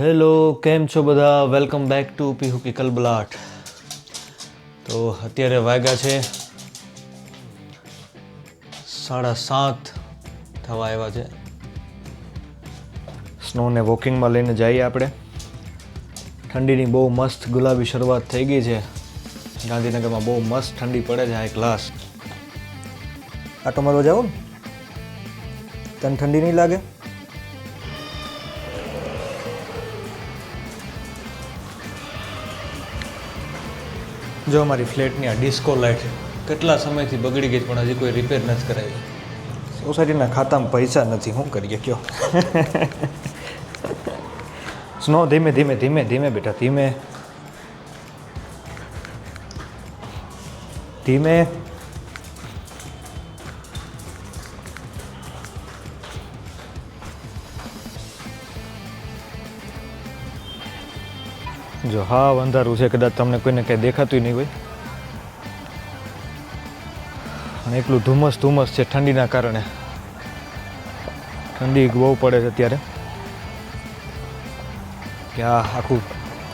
Hello, કેમ છો બધા? વેલકમ બેક ટુ પીહુકી કલબલાટ તો અત્યારે વાગ્યા છે સાડા સાત થવા આવ્યા છે. સ્નોને વોકિંગમાં લઈને જઈએ આપણે. ઠંડીની બહુ મસ્ત ગુલાબી શરૂઆત થઈ ગઈ છે. ગાંધીનગરમાં બહુ મસ્ત ઠંડી પડે છે હાઈ ક્લાસ આટો મારવા જાઓ તને ઠંડી નહીં લાગે? જો અમારી ફ્લેટની આ ડિસ્કો લાઇટ કેટલા સમયથી બગડી ગઈ પણ હજી કોઈ રિપેર નથી કરાવી સોસાયટીના ખાતામાં પૈસા નથી, શું કરીએ, કયો? સ્નો, ધીમે ધીમે ધીમે ધીમે બેટા, ધીમે. ધીમે. જો હા, અંધારું છે, કદાચ તમને કોઈને કંઈ દેખાતું નહીં હોય. અને એટલું ધુમ્મસ ધુમ્મસ છે ઠંડીના કારણે. ઠંડી બહુ પડે છે અત્યારે. કે આ આખું,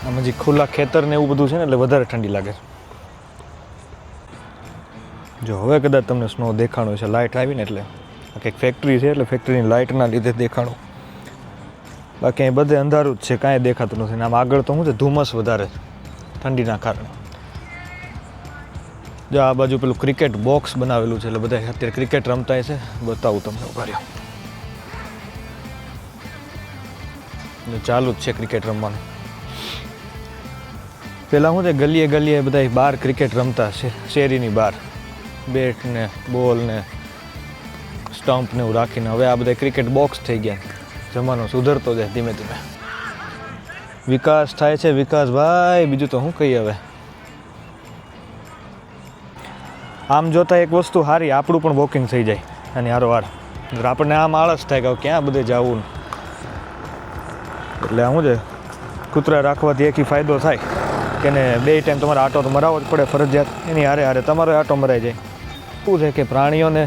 આમ જે ખુલ્લા ખેતર ને એવું બધું છે ને, એટલે વધારે ઠંડી લાગે છે. જો હવે કદાચ તમને સ્નો દેખાણો છે લાઇટ આવીને એટલે. આ કંઈક ફેક્ટરી છે, એટલે ફેક્ટરીની લાઇટના લીધે દેખાણું. બાકી અહીં બધે અંધારું જ છે, કાંઈ દેખાતું નથી. આમ આગળ તો શું છે, ધુમ્મસ વધારે ઠંડીના કારણે. જો આ બાજુ પેલું ક્રિકેટ બોક્સ બનાવેલું છે, એટલે બધા અત્યારે ક્રિકેટ રમતા છે બતાવું તમને ઊભા ચાલુ જ છે ક્રિકેટ રમવાનું. પહેલાં શું છે, ગલીએ ગલીએ બધા બહાર ક્રિકેટ રમતા છે શેરીની બહાર. બેટ ને બોલ ને સ્ટમ્પ ને એવું રાખીને. હવે આ બધા ક્રિકેટ બોક્સ થઈ ગયા. જમાનો સુધરતો જાય ધીમે ધીમે. વિકાસ થાય છે, વિકાસ ભાઈ, બીજું તો શું કહીએ હવે. આમ જોતાં એક વસ્તુ સારી આપણું પણ વોકિંગ થઈ જાય. અને હારો વાર આપણને આમ આળસ થાય કે ક્યાં બધે જવું એટલે શું છે, કૂતરા રાખવાથી એક ફાયદો થાય. કે ને બે ટાઈમ તમારે આટો તો મરાવો જ પડે ફરજિયાત. એની હારે હારે તમારો આટો મરાઈ જાય. શું છે કે પ્રાણીઓને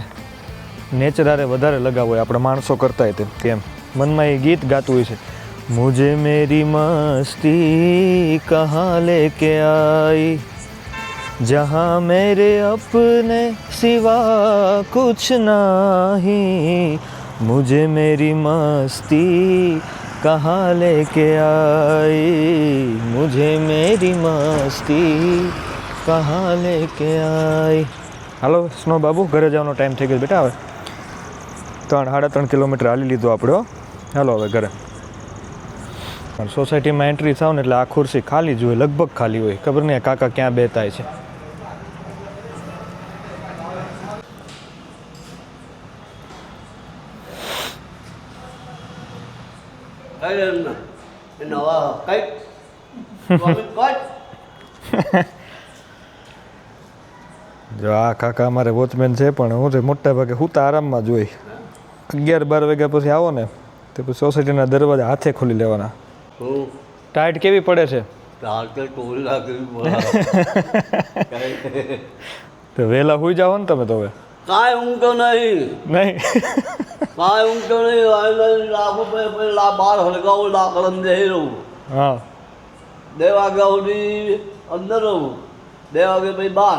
નેચર હારે વધારે લગાવ હોય, આપણે માણસો કરતા હોય તેમ. મનમાં એ ગીત ગાતું હોય છે. મુજે મેરી મસ્તી કહા લેકે આઈ? જહાં મેરે અપને સિવા કુછ નહીં? મુજે મેરી મસ્તી કહા લેકે આઈ? મુજે મેરી મસ્તી કહા લેકે આઈ? હાલો, સ્નો બાબુ, ઘરે જવાનો ટાઈમ થઈ ગયો બેટા હવે. ત્રણ, સાડા ત્રણ કિલોમીટર હાલી લીધો આપણો હાલો હવે ઘરે. સોસાયટીમાં એન્ટ્રી થાવ ને એટલે આ ખુરશી ખાલી જ હોય લગભગ ખાલી હોય. ખબર નહીં કાકા ક્યાં બેતાય છે. જો આ કાકા અમારે વોચમેન છે પણ હું મોટા ભાગે હું તો આરામમાં જ હોય. અગિયાર બાર વાગ્યા પછી આવો ને. તે પછી સોસાયટીના દરવાજા હાથે ખોલી લેવાના ટાઈટ કેવી પડે છે તો વહેલા હુઈ જાઓ ને તમે તો હવે cho này નહીં phải phải là ba hồi câu là cái lần gì rồi હા câu đi અંદર Để ba cái bay ba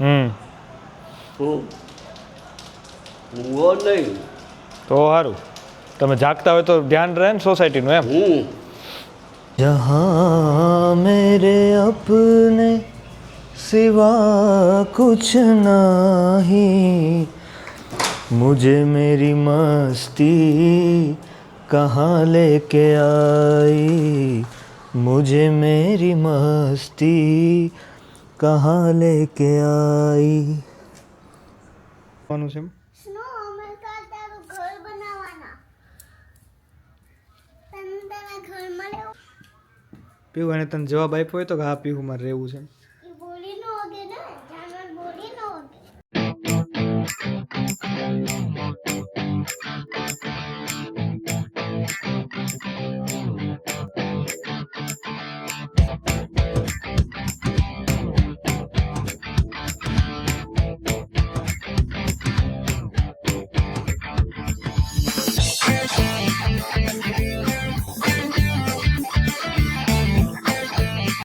હમ Ngồi નહીં તો સારું તમે જાગતા હોય તો ધ્યાન રહે ને સોસાયટીનું એમ. જહા મેરે અપને સિવા કુછ નહીં. મુજે મેરી મસ્તી કહા લેકે આઈ. મુજે મેરી મસ્તી કહા લેકે આઈ. કોનું છે સ્નો. પીવું એને તને જવાબ આપ્યો હોય તો કે હા પીવું મારે રહેવું છે. Thank બોલી